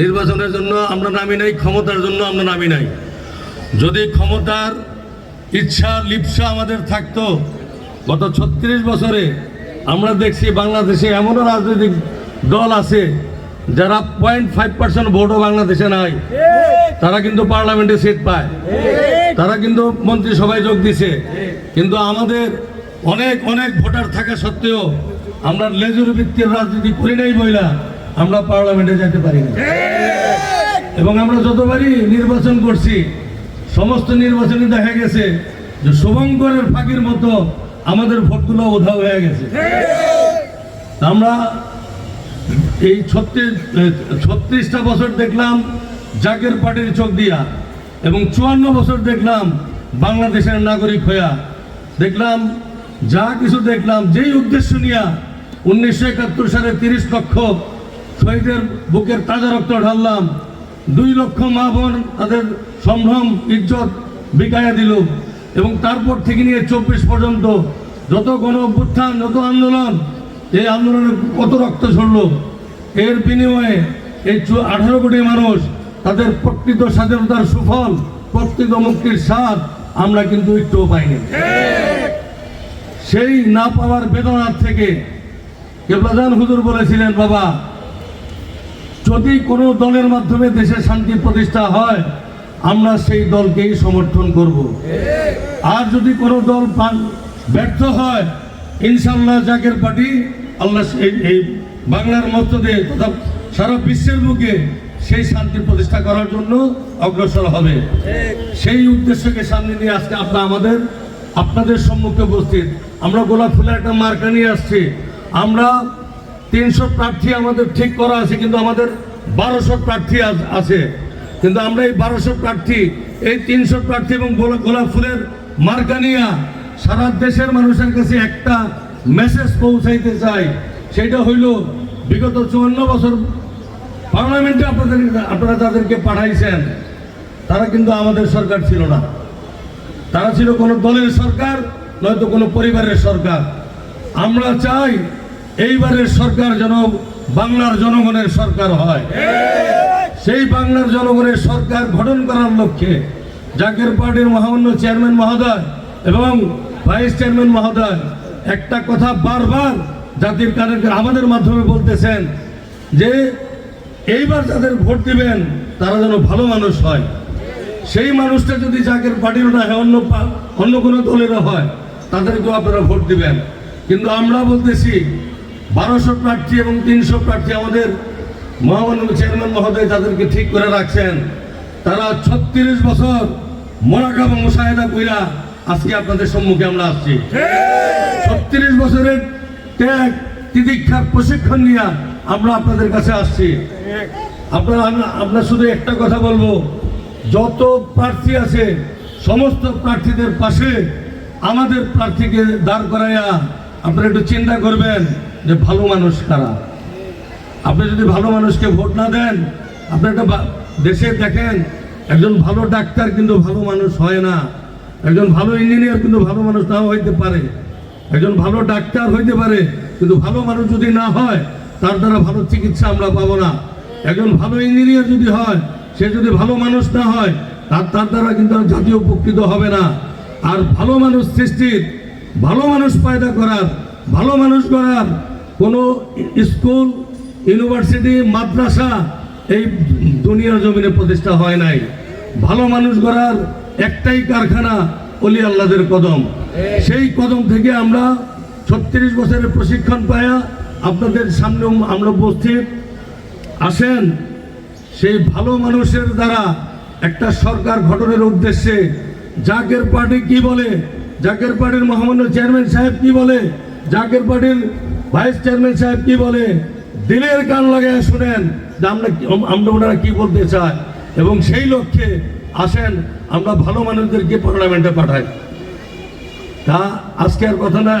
নির্বাচনের জন্য আমরা নামি নাই, ক্ষমতার জন্য আমরা নামি নাই। যদি ক্ষমতার ইচ্ছা, লিপসা আমাদের থাকতো, গত ছত্রিশ বছরে আমরা দেখছি বাংলাদেশে এমনও রাজনৈতিক দল আছে, যারা পয়েন্ট ফাইভ পার্সেন্ট ভোটও বাংলাদেশে নাই। তারা কিন্তু পার্লামেন্টে সিট পায়। তারা কিন্তু মন্ত্রিসভায় যোগ দিছে। কিন্তু আমাদের অনেক অনেক ভোটার থাকা সত্ত্বেও আমরা লেজুর ভিত্তির রাজনীতি করি নাই বইলা। আমরা পার্লামেন্টে যেতে পারি না। এবং আমরা যতবারই নির্বাচন করছি, সমস্ত নির্বাচনে দেখা গেছে যে শুভঙ্করের ফাঁকির মতো আমাদের ভোটগুলো উধাও হয়ে গেছে। আমরা এই ছত্রিশ, ছত্রিশটা বছর দেখলাম জাকের পার্টির চোখ দিয়া এবং চুয়ান্ন বছর দেখলাম বাংলাদেশের নাগরিক হইয়া। দেখলাম যা কিছু দেখলাম, যেই উদ্দেশ্য নিয়ে উনিশশো একাত্তর সালে তিরিশ লক্ষ শহীদের বুকের তাজা রক্ত ঢাললাম। দুই লক্ষ মা বোন তাদের সম্ভ্রম, ইজ্জত বিকায়া দিল এবং তারপর থেকে নিয়ে চব্বিশ পর্যন্ত যত গণ অভ্যুত্থান, যত আন্দোলন, এই আন্দোলনে কত রক্ত ঝরলো এর বিনিময়ে এই আঠারো কোটি মানুষ তাদের প্রকৃত স্বাধীনতার সুফল, প্রকৃত মুক্তির স্বাদ আমরা কিন্তু একটুও পাইনি। সেই না পাওয়ার বেদনার থেকে কেবলাজান হুজুর বলেছিলেন, বাবা যদি কোনো দলের মাধ্যমে দেশে শান্তি প্রতিষ্ঠা হয়, আমরা সেই দলকেই সমর্থন করব। আর যদি কোনো দল ব্যর্থ হয় ইনশাল্লাহ জাকের পার্টি, আল্লাহ এই- বাংলার মধ্যে তথা সারা বিশ্বের বুকে সেই শান্তি প্রতিষ্ঠা করার জন্য অগ্রসর হবে। সেই উদ্দেশ্যকে সামনে নিয়ে আজকে আপনার আমাদের, আপনাদের সম্মুখে উপস্থিত। আমরা গোলাপ ফুলের একটা মার্কা নিয়ে আসছি। আমরা তিনশো প্রার্থী আমাদের ঠিক করা আছে, কিন্তু আমাদের বারোশো প্রার্থী আছে। কিন্তু আমরা এই বারোশো প্রার্থী, এই তিনশো প্রার্থী এবং গোলাপ ফুলের মার্কা নিয়ে সারা দেশের মানুষের কাছে একটা মেসেজ পৌঁছাইতে চাই। সেটা হইল, বিগত চুয়ান্ন বছর পার্লামেন্টে আপনাদের, আপনারা যাদেরকে পাঠাইছেন, তারা কিন্তু আমাদের সরকার ছিল না। তারা ছিল কোনো দলের সরকার, নয়তো কোনো পরিবারের সরকার। আমরা চাই এইবারের সরকার যেন বাংলার জনগণের সরকার হয়। সেই বাংলার জনগণের সরকার গঠন করার লক্ষ্যে জাকের পার্টির মহামান্য চেয়ারম্যান মহোদয় এবং ভাইস চেয়ারম্যান মহোদয় একটা কথা বারবার জাতির কানে আমাদের মাধ্যমে বলতেছেন যে এইবার যাদের ভোট দিবেন, তারা যেন ভালো মানুষ হয়। সেই মানুষটা যদি জাকের পার্টির না হয়, অন্য অন্য কোনো দলেরও হয়, তাদেরকেও আপনারা ভোট দিবেন। কিন্তু আমরা বলতেছি বারোশো প্রার্থী এবং তিনশো প্রার্থী আমাদের মহামান্য চেয়ারম্যান মহোদয় তাদেরকে ঠিক করে রাখছেন। তারা ছত্রিশ বছর মোরাকাবা মুসাহেদা কইরা আজকে আপনাদের সম্মুখে আমরা আসছি। ছত্রিশ বছরের ত্যাগ তিদীক্ষার প্রশিক্ষণ নিয়ে আমরা আপনাদের কাছে আসছি। আপনারা, আমরা শুধু একটা কথা বলব, যত প্রার্থী আছে, সমস্ত প্রার্থীদের পাশে আমাদের প্রার্থীকে দাঁড় করাইয়া আপনারা একটু চিন্তা করবেন। যে ভালো মানুষ কারা? আপনি যদি ভালো মানুষকে ভোট না দেন, আপনি একটা দেশে দেখেন, একজন ভালো ডাক্তার কিন্তু ভালো মানুষ হয় না। একজন ভালো ইঞ্জিনিয়ার কিন্তু ভালো মানুষ নাও হইতে পারে। একজন ভালো ডাক্তার হইতে পারে, কিন্তু ভালো মানুষ যদি না হয়, তার দ্বারা ভালো চিকিৎসা আমরা পাবো না। একজন ভালো ইঞ্জিনিয়ার যদি হয়, সে যদি ভালো মানুষ না হয়, তার তার দ্বারা কিন্তু জাতীয় উপকৃত হবে না। আর ভালো মানুষ সৃষ্টির, ভালো মানুষ পয়দা করার ভালো মানুষ করার কোনো স্কুল, ইউনিভার্সিটি, মাদ্রাসা এই দুনিয়ার জমিনে প্রতিষ্ঠা হয় নাই। ভালো মানুষ গড়ার একটাই কারখানা অলি আল্লাদের কদম। সেই কদম থেকে আমরা ছত্রিশ বছরের প্রশিক্ষণ পায়া আপনাদের সামনে আমরা উপস্থিত। আসেন, সেই ভালো মানুষের দ্বারা একটা সরকার গঠনের উদ্দেশ্যে জাকের পার্টি কি বলে, জাকের পার্টির মহামান্য চেয়ারম্যান সাহেব কি বলে জাকের পার্টির ভাইস চেয়ারম্যান সাহেব কি বলে? দিলের কান লাগায় শুনেন, যে আমরা আমরা ওনারা কী বলতে চায় এবং সেই লক্ষ্যে আসেন, আমরা ভালো মানুষদেরকে পার্লামেন্টে পাঠাই। তা আজকের কথা না